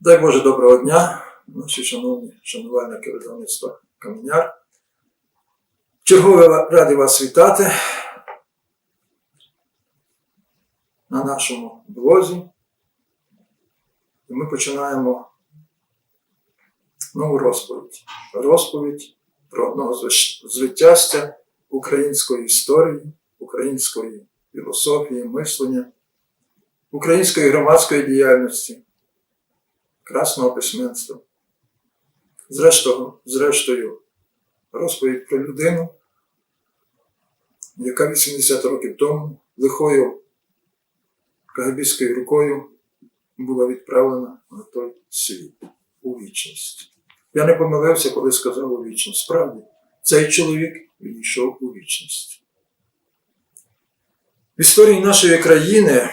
Дай Боже доброго дня, наші шановні шанувальники видавництва Каменяр. Чергове раді вас вітати на нашому блозі. І ми починаємо нову розповідь. Розповідь про одного з витязця української історії, української філософії, мислення, української громадської діяльності красного письменства. Зрештою, зрештою, розповідь про людину, яка 80 років тому лихою кагабійською рукою була відправлена на той світ у вічність. Я не помилився, коли сказав у вічність. Справді, цей чоловік відійшов у вічність. В історії нашої країни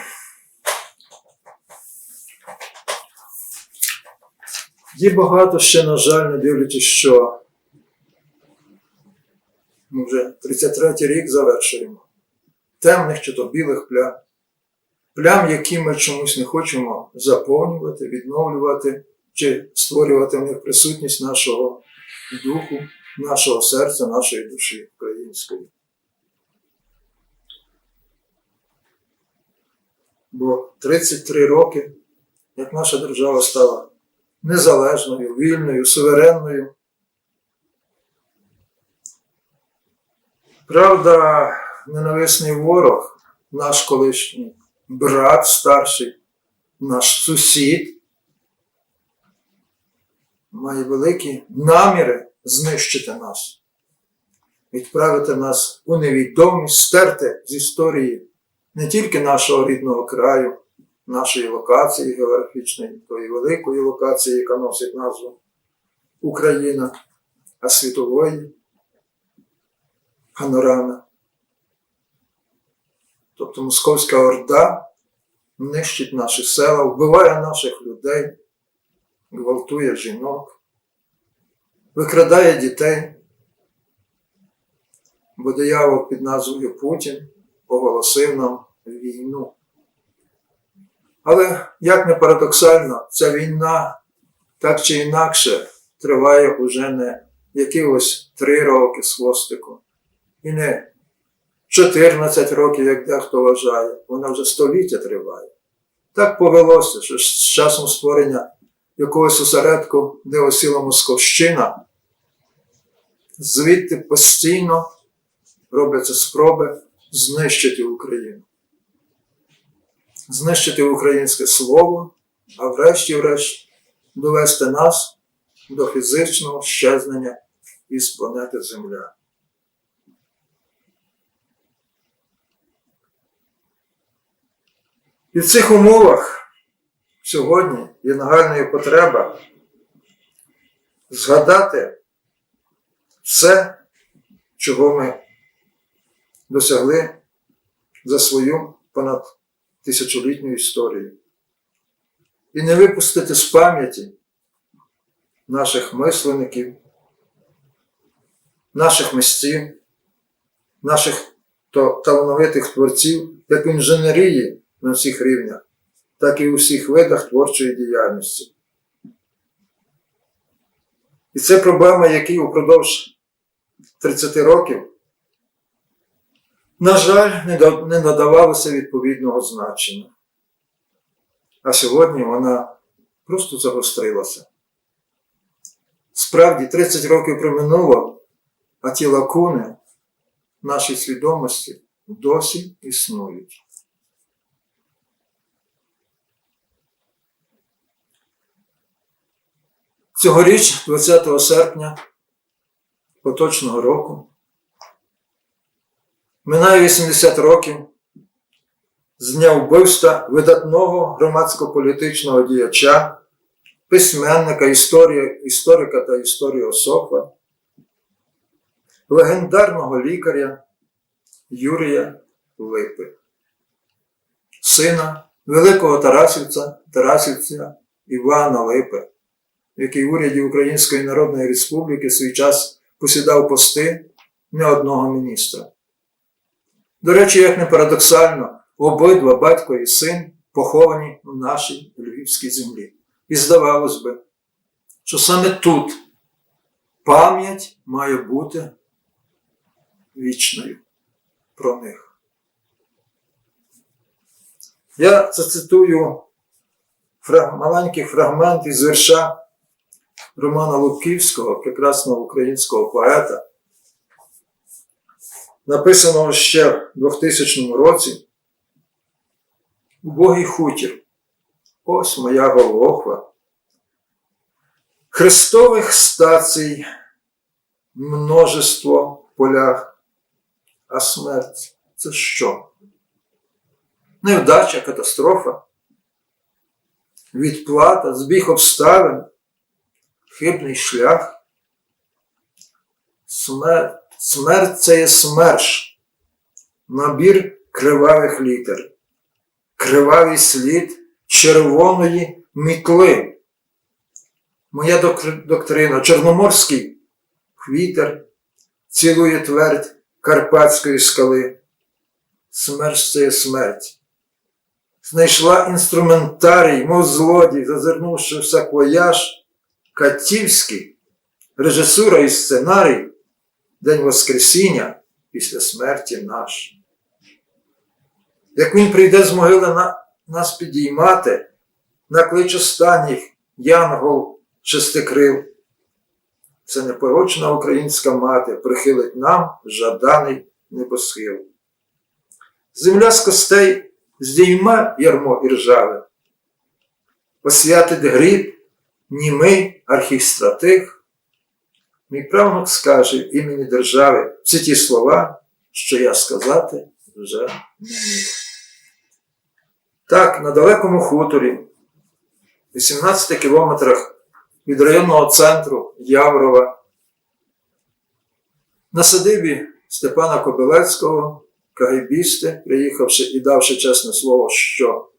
Є багато ще, на жаль, не дивлячись, що ми вже 33 рік завершуємо. Темних чи то білих плям. Плям, які ми чомусь не хочемо заповнювати, відновлювати чи створювати в них присутність нашого духу, нашого серця, нашої душі української. Бо 33 роки, як наша держава стала незалежною, вільною, суверенною. Правда, ненависний ворог, наш колишній брат старший, наш сусід, має великі наміри знищити нас, відправити нас у невідомість, стерти з історії не тільки нашого рідного краю, нашої локації географічної, тої великої локації, яка носить назву Україна, а світової панорами. Тобто Московська Орда нищить наші села, вбиває наших людей, гвалтує жінок, викрадає дітей, бо диявол під назвою Путін оголосив нам війну. Але як не парадоксально, ця війна так чи інакше триває уже не якихось три роки з хвостиком. І не 14 років, як дехто вважає, вона вже століття триває. Так повелося, що з часом створення якогось осередку, де осіла Московщина, звідти постійно робляться спроби знищити Україну знищити українське слово, а врешті-врешт довести нас до фізичного щезнення із планети Земля. І в цих умовах сьогодні є нагальною потреба згадати все, чого ми досягли за свою понад тисячолітню історію. І не випустити з пам'яті наших мисленників, наших мистів, наших талановитих творців, як в інженерії на всіх рівнях, так і у всіх видах творчої діяльності. І це проблема, які упродовж 30 років на жаль, не надавалося відповідного значення. А сьогодні вона просто загострилася. Справді, 30 років проминуло, а ті лакуни нашій свідомості досі існують. Цьогоріч, 20 серпня поточного року, Минає 80 років з дня вбивства видатного громадсько-політичного діяча, письменника, історія, історика та історіософа, легендарного лікаря Юрія Липи, сина великого Тарасівця, Тарасівця Івана Липи, який в уряді Української Народної Республіки свій час посідав пости не одного міністра. До речі, як не парадоксально, обидва батько і син поховані в нашій Львівській землі. І здавалось би, що саме тут пам'ять має бути вічною про них. Я зацитую маленький фрагмент із вірша Романа Лубківського, прекрасного українського поета, написаного ще в 2000 році. Убогий хутір. Ось моя Голгофа. Христових стацій множество в полях, а смерть це що? Невдача, катастрофа, відплата, збіг обставин, хибний шлях. Смерть, смерть це є смерш, набір кривавих літер, кривавий слід червоної мітли. Моя доктрина Чорноморський хвітер цілує твердь Карпатської скали. Смерть це є смерть. Знайшла інструментарій, мов злодій, зазирнувши в саквояж, Катівський, режисура і сценарій, День Воскресіння після смерті наш. Як він прийде з могили на, нас підіймати, наклич останніх янгол шестикрил. Це непорочна українська мати прихилить нам жаданий небосхил. Земля з костей здійма ярмо і ржаве, освятить гріб, німий архістратих. Мій правнук скаже імені держави всі ті слова, що я сказати вже не міг. Так, на далекому хуторі, 18 кілометрах від районного центру Яврова, на садибі Степана Кобилецького, кагибісти, приїхавши і давши чесне слово, що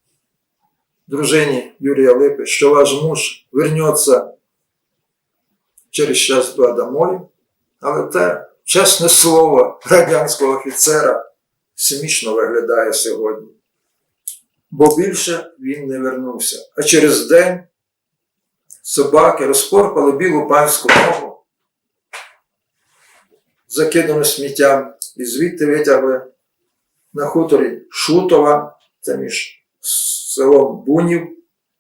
дружині Юрія Липи, що ваш муж вернеться через час-два домой, але те чесне слово радянського офіцера смішно виглядає сьогодні. Бо більше він не вернувся. А через день собаки розпорпали білу панську ногу, закидану сміттям, і звідти витягли на хуторі Шутова, це між селом Бунів,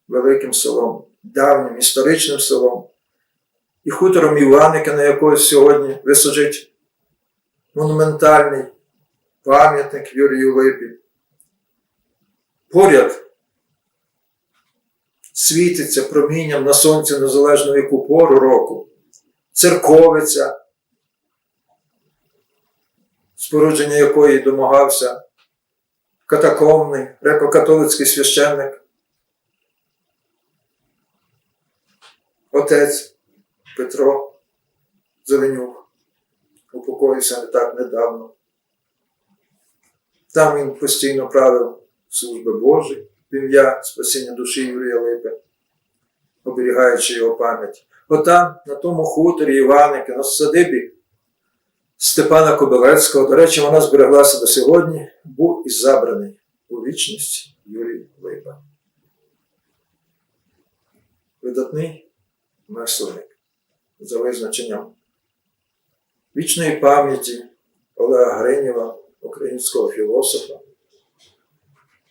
великим селом, давнім історичним селом, і хутором Іваника, на якого сьогодні висаджить монументальний пам'ятник Юрію Липі. Поряд світиться промінням на сонці незалежно яку пору року, церковиця, спорудження якої домагався катакомний греко-католицький священник, отець Петро Зеленюк, упокоївся не так недавно. Там він постійно правив служби Божі в ім'я спасіння душі Юрія Липи, оберігаючи його пам'ять. Отам, на тому хуторі Іваники, на садибі Степана Кобилецького, до речі, вона збереглася до сьогодні, був і забраний у вічність Юрій Липа. Видатний мисленник за визначенням вічної пам'яті Олега Гринєва, українського філософа,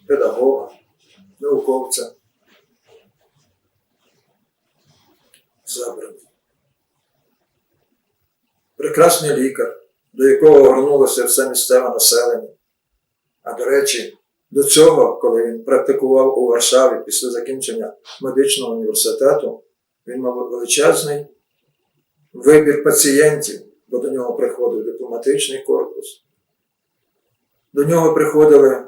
педагога, науковця. Забраний. Прекрасний лікар, до якого горнулося все місцеве населення. А до речі, до цього, коли він практикував у Варшаві після закінчення медичного університету, він мав величезний вибір пацієнтів, бо до нього приходив дипломатичний корпус. До нього приходили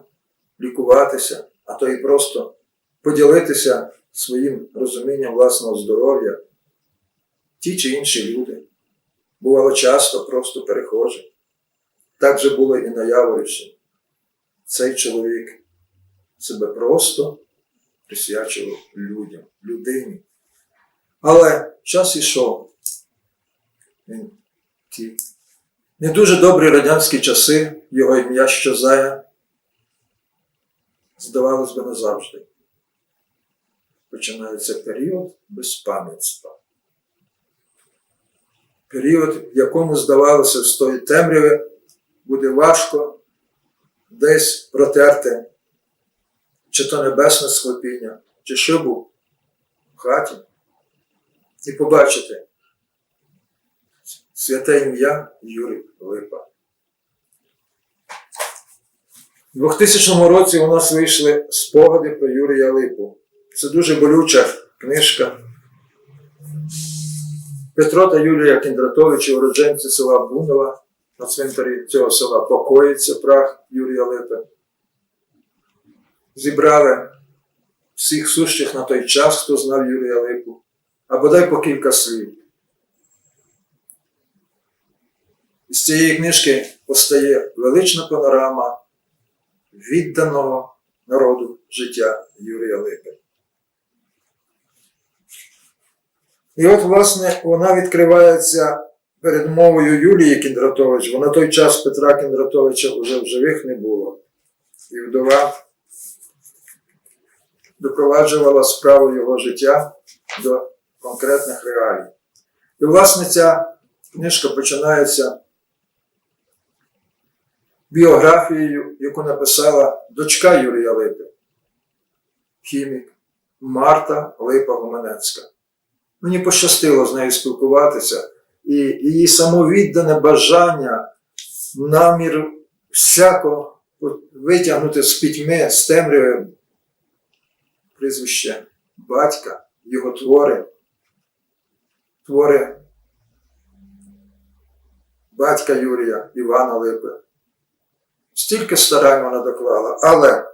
лікуватися, а то і просто поділитися своїм розумінням власного здоров'я ті чи інші люди. Бувало часто просто перехожі. Так же було і на Яворівщині. Цей чоловік себе просто присвячував людям, людині. Але час ішов. Ті не дуже добрі радянські часи, його ім'я щезає, здавалось би, назавжди. починається період безпам'ятства. Період, в якому здавалося, з тої темряви буде важко десь протерти, чи то небесне схлопіння, чи був в хаті, і побачити святе ім'я Юрій Липа. У 2000 році у нас вийшли спогади про Юрія Липу. Це дуже болюча книжка. Петро та Юлія Кіндратовичі, уродженці села Бунова, на цвинтарі цього села покоїться прах Юрія Липи. Зібрали всіх сущих на той час, хто знав Юрія Липу, а бодай по кілька слів. Із цієї книжки постає велична панорама відданого народу життя Юрія Липи. І от, власне, вона відкривається перед мовою Юлії Кіндратович, бо на той час Петра Кіндратовича вже в живих не було. І вдова допроваджувала справу його життя до конкретних реалій. І, власне, ця книжка починається біографією, яку написала дочка Юрія Липи, хімік Марта Липа Гуменецька. Мені пощастило з нею спілкуватися, і її самовіддане бажання, намір всяко витягнути з пітьми, з темряви прізвище батька, його твори, твори батька Юрія Івана Липи. Стільки старань вона доклала, але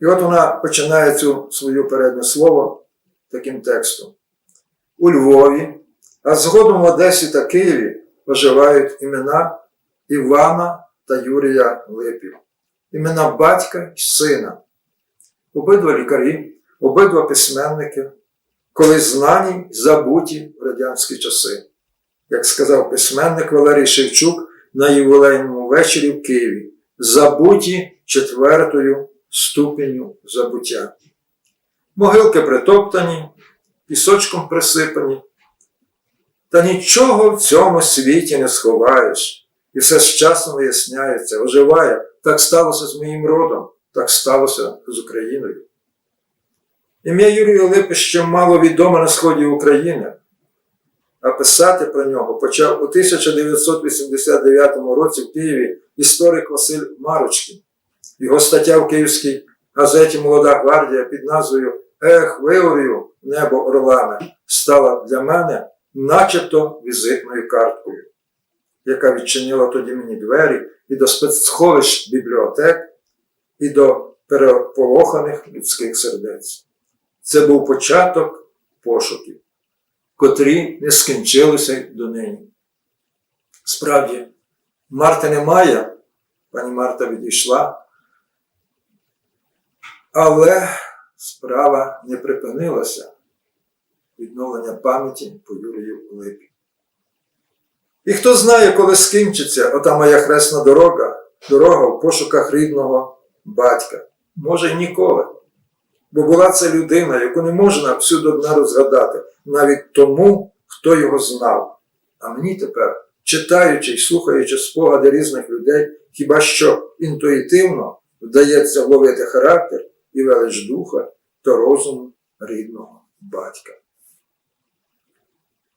і от вона починає цю свою переднє слово таким текстом. У Львові, а згодом в Одесі та Києві оживають імена Івана та Юрія Липів, імена батька і сина, обидва лікарі, обидва письменники, колись знані забуті в радянські часи. Як сказав письменник Валерій Шевчук на ювілейному вечорі в Києві, забуті четвертою ступеню забуття. Могилки притоптані, пісочком присипані. Та нічого в цьому світі не сховаєш, і все з часом виясняється, оживає. Так сталося з моїм родом, так сталося з Україною. Ім'я Юрія Липи ще мало відоме на сході України, а писати про нього почав у 1989 році в Києві історик Василь Марочкін. Його стаття в Київській газеті Молода гвардія під назвою Ех, виорію небо орлами стала для мене начебто візитною карткою, яка відчинила тоді мені двері і до спецсховищ бібліотек, і до переполоханих людських сердець. Це був початок пошуків, котрі не скінчилися донині. Справді, Марти немає, пані Марта відійшла, але справа не припинилася відновлення пам'яті по Юрію Липі. І хто знає, коли скінчиться ота моя хресна дорога, дорога в пошуках рідного батька. Може й ніколи. Бо була це людина, яку не можна всю до дна розгадати, навіть тому, хто його знав. А мені тепер, читаючи й слухаючи спогади різних людей, хіба що інтуїтивно вдається вловити характер і велич духа та розуму рідного батька.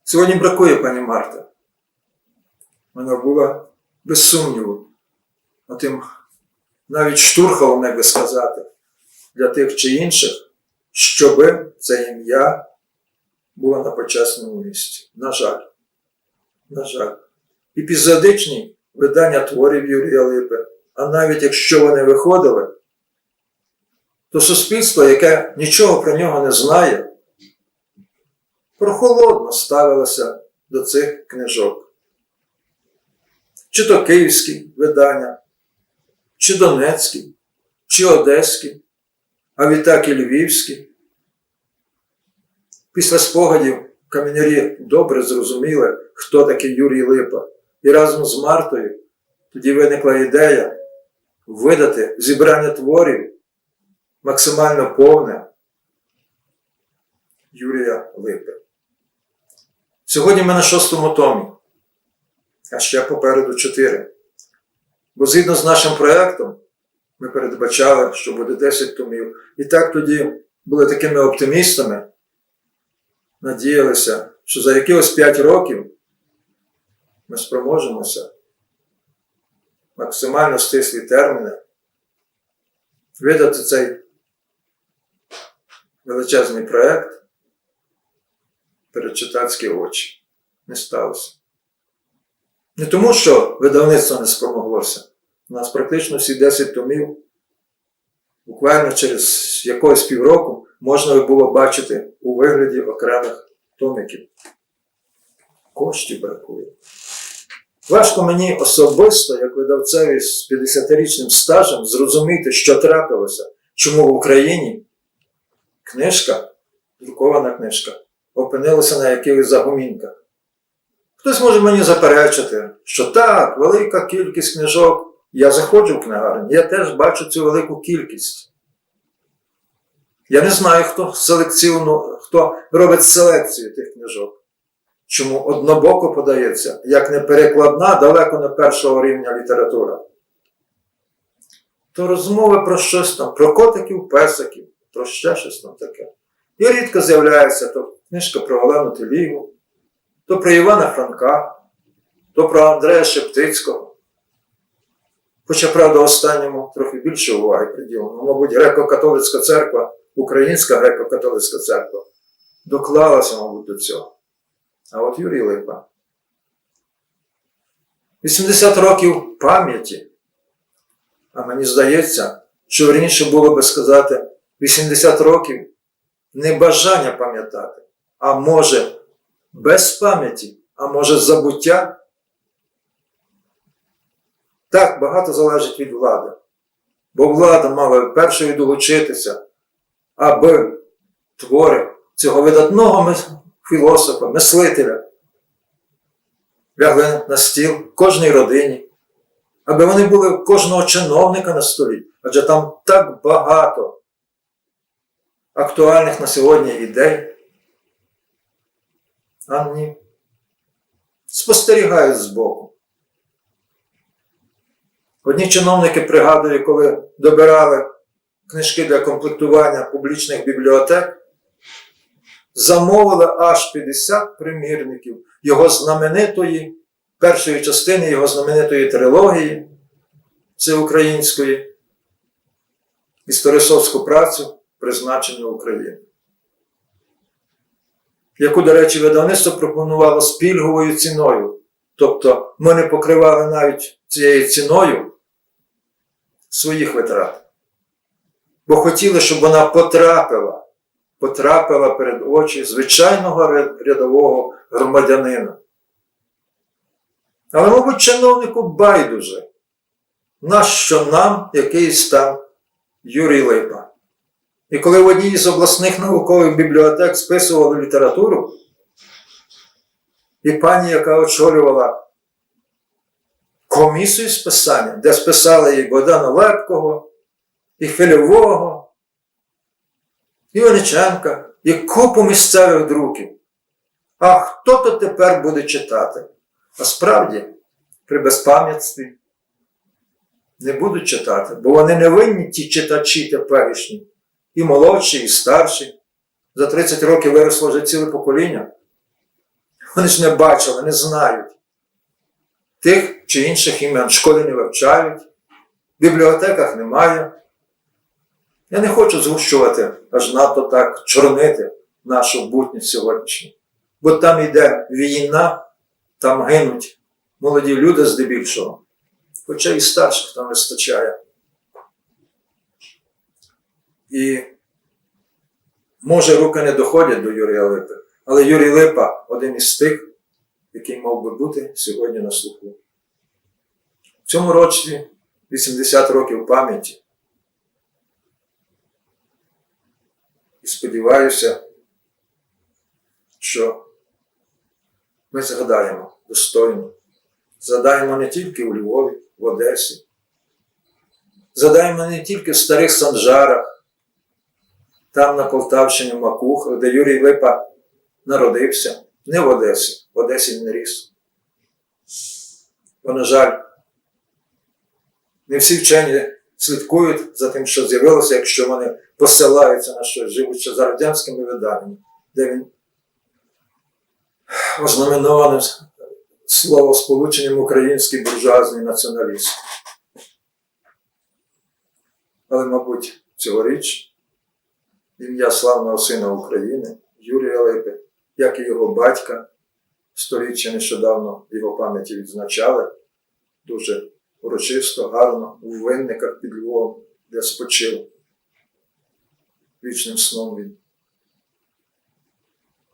Сьогодні бракує пані Марта. Вона була без сумніву, отим навіть штурхалом, як би сказати, для тих чи інших, щоби це ім'я було на почесному місці. На жаль, на жаль, епізодичні видання творів Юрія Липи, а навіть якщо вони виходили, то суспільство, яке нічого про нього не знає, прохолодно ставилося до цих книжок. Чи то київські видання, чи донецькі, чи одеські, а відтак і львівські. Після спогадів каменярі добре зрозуміли, хто такий Юрій Липа, і разом з Мартою тоді виникла ідея видати зібрання творів максимально повне, Юрія Липи. Сьогодні ми на шостому томі, а ще попереду чотири. Бо згідно з нашим проєктом, ми передбачали, що буде 10 томів. І так тоді були такими оптимістами, надіялися, що за якихось 5 років ми спроможемося максимально стислі терміни видати цей величезний проєкт перед читацькі очі. Не сталося. Не тому, що видавництво не спромоглося. У нас практично всі 10 томів, буквально через якогось півроку, можна було бачити у вигляді окремих томиків. Коштів бракує. Важко мені особисто, як видавцеві з 50-річним стажем, зрозуміти, що трапилося, чому в Україні книжка, друкована книжка, опинилася на якихось загумінках. Хтось може мені заперечити, що так, велика кількість книжок. Я заходжу в книгарню, я теж бачу цю велику кількість. Я не знаю, хто селекціону, хто робить селекцію тих книжок. Чому однобоко подається, як не перекладна, далеко не першого рівня література. То розмови про щось там, про котиків, песиків, про ще щось там таке. І рідко з'являється то книжка про Олену Телігу, то про Івана Франка, то про Андрея Шептицького. Хоча, правда, останньому трохи більше уваги приділено. Мабуть, греко-католицька церква, Українська греко-католицька церква доклалася, мабуть, до цього. А от Юрій Липа. 80 років пам'яті. А мені здається, що верніше було би сказати 80 років небажання пам'ятати, а може без пам'яті, а може забуття. Так, багато залежить від влади. Бо влада мала першою долучитися, аби твори цього видатного філософа, мислителя лягли на стіл кожній родині, аби вони були кожного чиновника на столі, адже там так багато актуальних на сьогодні ідей. А ні. Спостерігають збоку. Одні чиновники пригадую, коли добирали книжки для комплектування публічних бібліотек, замовили аж 50 примірників його знаменитої, першої частини його знаменитої трилогії всеукраїнської, історисовську працю призначення України. Яку, до речі, видавництво пропонувало з пільговою ціною. Тобто ми не покривали навіть цією ціною своїх витрат. Бо хотіли, щоб вона потрапила, потрапила перед очі звичайного рядового громадянина. Але, мабуть, чиновнику байдуже, нащо нам якийсь там Юрій Липа. І коли в одній з обласних наукових бібліотек списували літературу, і пані, яка очолювала комісію списання, де списали і Богдана Лепкого, і Хвильового, і Ониченка, і купу місцевих друків. А хто то тепер буде читати? А справді, при безпам'ятстві не будуть читати, бо вони не винні ті читачі теперішні, і молодші, і старші. За 30 років виросло вже ціле покоління. Вони ж не бачили, не знають. Тих чи інших імен в школі не вивчають, в бібліотеках немає. Я не хочу згущувати аж надто так чорнити нашу бутність сьогоднішню. Бо там йде війна, там гинуть молоді люди здебільшого, хоча і старших там вистачає. І може руки не доходять до Юрія Липи, але Юрій Липа один із тих, який мав би бути сьогодні на слуху. В цьому році 80 років пам'яті. І сподіваюся, що ми згадаємо достойно. Згадаємо не тільки у Львові, в Одесі, згадаємо не тільки в старих санжарах, там на Полтавщині Макух, де Юрій Липа народився, не в Одесі, в Одесі він ріс. Бо, на жаль, не всі вчені слідкують за тим, що з'явилося, якщо вони посилаються на щось, живуть за радянськими виданнями, де він ознаменованим словосполученням український буржуазний націоналіст. Але, мабуть, цьогоріч ім'я славного сина України Юрія Липи, як і його батька, сторіччя нещодавно його пам'яті відзначали дуже урочисто, гарно, у винниках під Львовом, де спочив. Вічним сном він.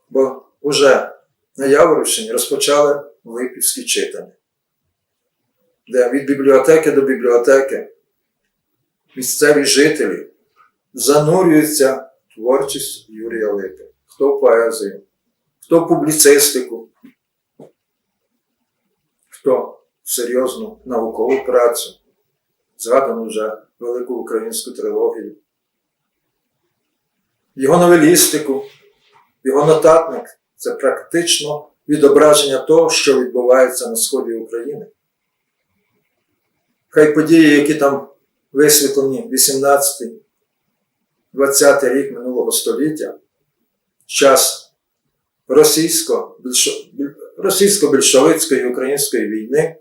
Бо уже на Яворівщині розпочали Липівські читання, де від бібліотеки до бібліотеки місцеві жителі занурюються творчість Юрія Липи. Хто поезію, хто публіцистику, хто серйозну наукову працю, згадану вже велику українську трилогію, його новелістику, його нотатник це практично відображення того, що відбувається на сході України. Хай події, які там висвітлені 18-20 рік минулого століття, час російсько-більшовицької української війни,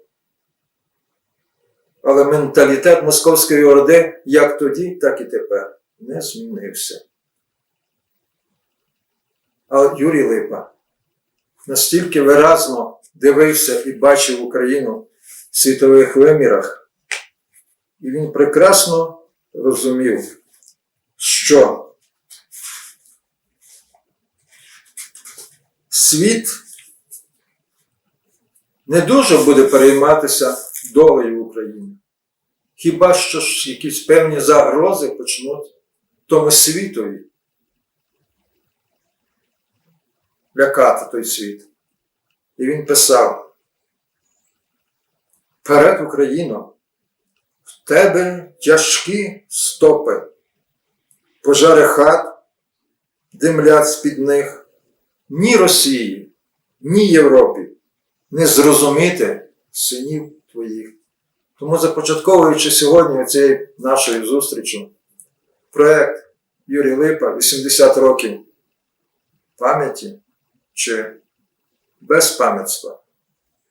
але менталітет Московської Орди як тоді, так і тепер не змінився. А Юрій Липа настільки виразно дивився і бачив Україну в світових вимірах, і він прекрасно розумів, що світ не дуже буде перейматися долею України. Хіба що ж якісь певні загрози почнуть тому світові лякати той світ. І він писав: Вперед, Україно, в тебе тяжкі стопи, пожари хат, димлять з-під них, ні Росії, ні Європі не зрозуміти синів твоїх. Тому започатковуючи сьогодні цією нашою зустрічю, проект Юрій Липа 80 років пам'яті чи безпам'ятства,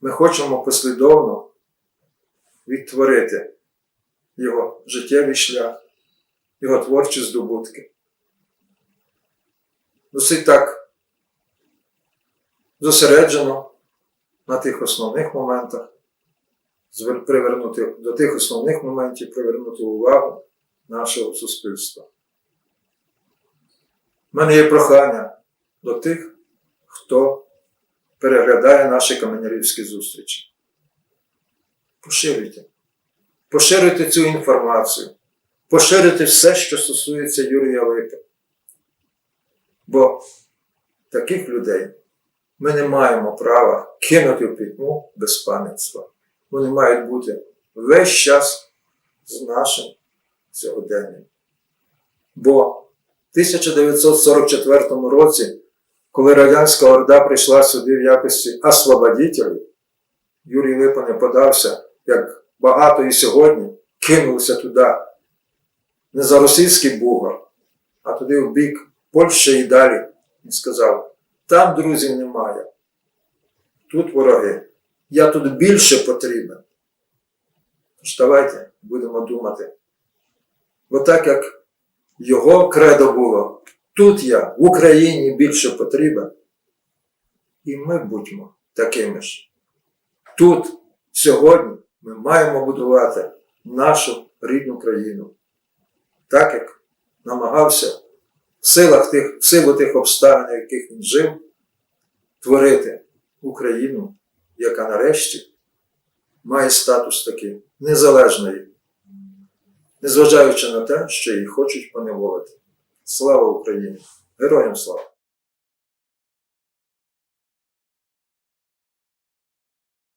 ми хочемо послідовно відтворити його життєвий шлях, його творчі здобутки. Досить так зосереджено на тих основних моментах, привернути до тих основних моментів привернути увагу нашого суспільства. У мене є прохання до тих, хто переглядає наші каменярівські зустрічі. Поширюйте. Поширюйте цю інформацію. Поширюйте все, що стосується Юрія Липи. Бо таких людей ми не маємо права кинути в пітьму безпам'ятства. Вони мають бути весь час з нашим сьогоденням. Бо в 1944 році, коли Радянська Орда прийшла сюди в якості освободителів, Юрій Липа не подався, як багато і сьогодні, кинувся туди. Не за російський бугор, а туди в бік Польщі і далі. Він сказав: там друзів немає. Тут вороги. Я тут більше потрібен. Тож давайте будемо думати. Бо так як його кредо було, тут я в Україні більше потрібен. І ми будьмо такими ж. Тут, сьогодні, ми маємо будувати нашу рідну країну. Так як намагався в силах тих, в силу тих обставин, в яких він жив, творити Україну, яка нарешті має статус такий незалежної, незважаючи на те, що її хочуть поневолити. Слава Україні! Героям слава!